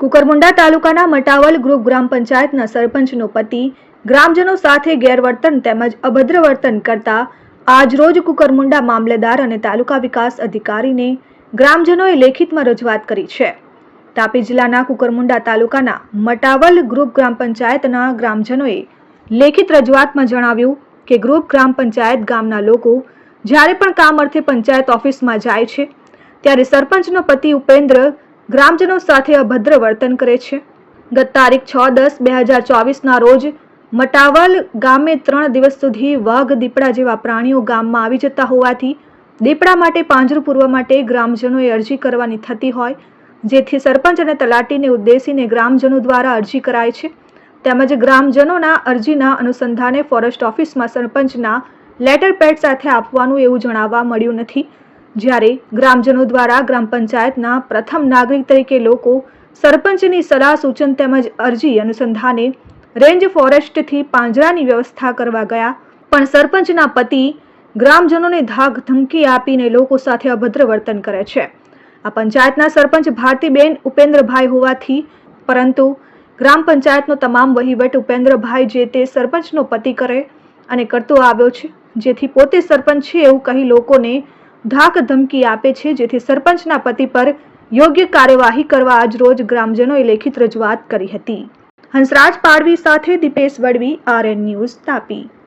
કુકરમુંડા તાલુકાના મટાવલ ગ્રુપ ગ્રામ પંચાયતના સરપંચનો પતિ, ગ્રામજનો સાથે ગેરવર્તન તેમજ અભદ્ર વર્તન કરતા આજરોજ કુકરમુંડા મામલેદાર અને તાલુકા વિકાસ અધિકારીને ગ્રામજનોએ લેખિતમાં રજૂઆત કરી છે. તાપી જિલ્લાના કુકરમુંડા તાલુકાના મટાવલ ગ્રુપ ગ્રામ પંચાયતના ગ્રામજનોએ લેખિત રજૂઆતમાં જણાવ્યું કે ગ્રુપ ગ્રામ પંચાયત ગામના લોકો જ્યારે પણ કામ અર્થે પંચાયત ઓફિસમાં જાય છે, ત્યારે સરપંચનો પતિ ઉપેન્દ્ર ગ્રામજનો સાથે અભદ્ર વર્તન કરે છે. ગત તારીખ છ દસ બે હજાર ચોવીસના રોજ મટાવલ ગામે ત્રણ દિવસ સુધી વાઘ દીપડા જેવા પ્રાણીઓ ગામમાં આવી જતા હોવાથી દીપડા માટે પાંજરું પૂરવા માટે ગ્રામજનોએ અરજી કરવાની થતી હોય, જેથી સરપંચ અને તલાટીને ઉદ્દેશીને ગ્રામજનો દ્વારા અરજી કરાય છે. તેમજ ગ્રામજનોના અરજીના અનુસંધાને ફોરેસ્ટ ઓફિસમાં સરપંચના લેટર પેડ સાથે આપવાનું એવું જણાવવા મળ્યું નથી. જ્યારે ગ્રામજનો દ્વારા ગ્રામ પંચાયતના પ્રથમ નાગરિક તરીકે લોકો સરપંચની સલાહ સૂચન તેમજ અરજી અનુસંધાને રેન્જ ફોરેસ્ટથી પાંજરાની વ્યવસ્થા કરવા ગયા. પણ સરપંચના પતિ ગ્રામજનોને ધાક ધમકી આપીને લોકો સાથે અભદ્ર વર્તન કરે છે. આ પંચાયતના સરપંચ ભારતીબેન ઉપેન્દ્રભાઈ હોવાથી, પરંતુ ગ્રામ પંચાયતનો તમામ વહીવટ ઉપેન્દ્રભાઈ જે તે સરપંચનો પતિ કરે અને કરતો આવ્યો છે, જેથી પોતે સરપંચ છે એવું કહી લોકોને ધાક ધમકી આપે છે, જેથી સરપંચના પતિ પર યોગ્ય કાર્યવાહી કરવા આજ રોજ ગ્રામજનોએ લેખિત રજૂઆત કરી હતી. હંસરાજ પાડવી સાથે દીપેશ વડવી, આરએન ન્યૂઝ તાપી.